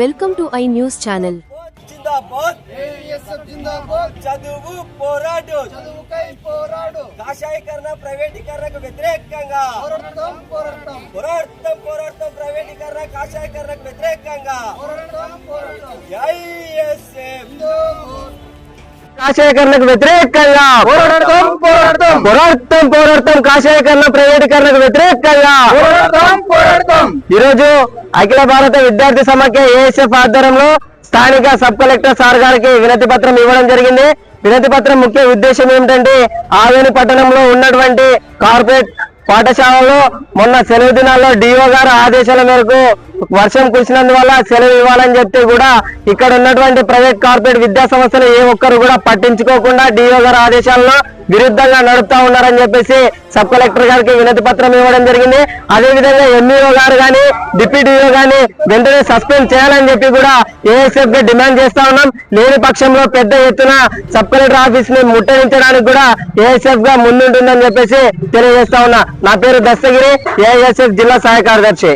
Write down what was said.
Welcome to I news channel Zindabad ASF జిందాబాద్ చదువు పోరాడు। చదువుకై పోరాడు కాషాయకరణ ప్రైవేటీకరణకు వ్యతిరేకంగా। పోరాడతాం పోరాడతాం పోరాడతాం పోరాడతాం ప్రైవేటీకరణ కాషాయకరణకు వ్యతిరేకంగా। పోరాడతాం పోరాడతాం ఐఎస్ఎఫ్ జిందాబాద్ కాషాయకరణకు వ్యతిరేకంగా. పోరాడతాం పోరాడతాం. పోరాడతాం పోరాడతాం. కాషాయకరణ ప్రైవేటీకరణకు వ్యతిరేకంగా. పోరాడతాం పోరాడతాం. ఈరోజు అఖిల భారత విద్యార్థి సమాఖ్య ఏఎస్ఎఫ్ ఆధ్వర్యంలో స్థానిక సబ్ కలెక్టర్ సార్ గారికి వినతి పత్రం ఇవ్వడం జరిగింది. వినతి పత్రం ముఖ్య ఉద్దేశం ఏమిటంటే ఆవేని పట్టణంలో ఉన్నటువంటి కార్పొరేట్ పాఠశాలలో మొన్న సెలవు దినాల్లో డిఓ గారు ఆదేశాల మేరకు వర్షం కురిసినందువల్ల సెలవు ఇవ్వాలని చెప్తే కూడా ఇక్కడ ఉన్నటువంటి ప్రైవేట్ కార్పొరేట్ విద్యా సంస్థలు ఏ ఒక్కరు కూడా పట్టించుకోకుండా డిఓ గారి ఆదేశాలను విరుద్ధంగా నడుపుతా ఉన్నారని చెప్పేసి సబ్ కలెక్టర్ గారికి వినతి పత్రం ఇవ్వడం జరిగింది. అదేవిధంగా ఎంఈఓ గారు కానీ డిప్యూటీఓ గాని వెంటనే సస్పెండ్ చేయాలని చెప్పి కూడా ఏఎస్ఎఫ్గా డిమాండ్ చేస్తా ఉన్నాం. లేని పక్షంలో పెద్ద ఎత్తున సబ్ కలెక్టర్ ఆఫీస్ని ముట్టడించడానికి కూడా ఏఎస్ఎఫ్గా ముందుంటుందని చెప్పేసి తెలియజేస్తా ఉన్నా. నా పేరు దస్తగిరి ఏఎస్ఎఫ్ జిల్లా సహాయ కార్యదర్శి.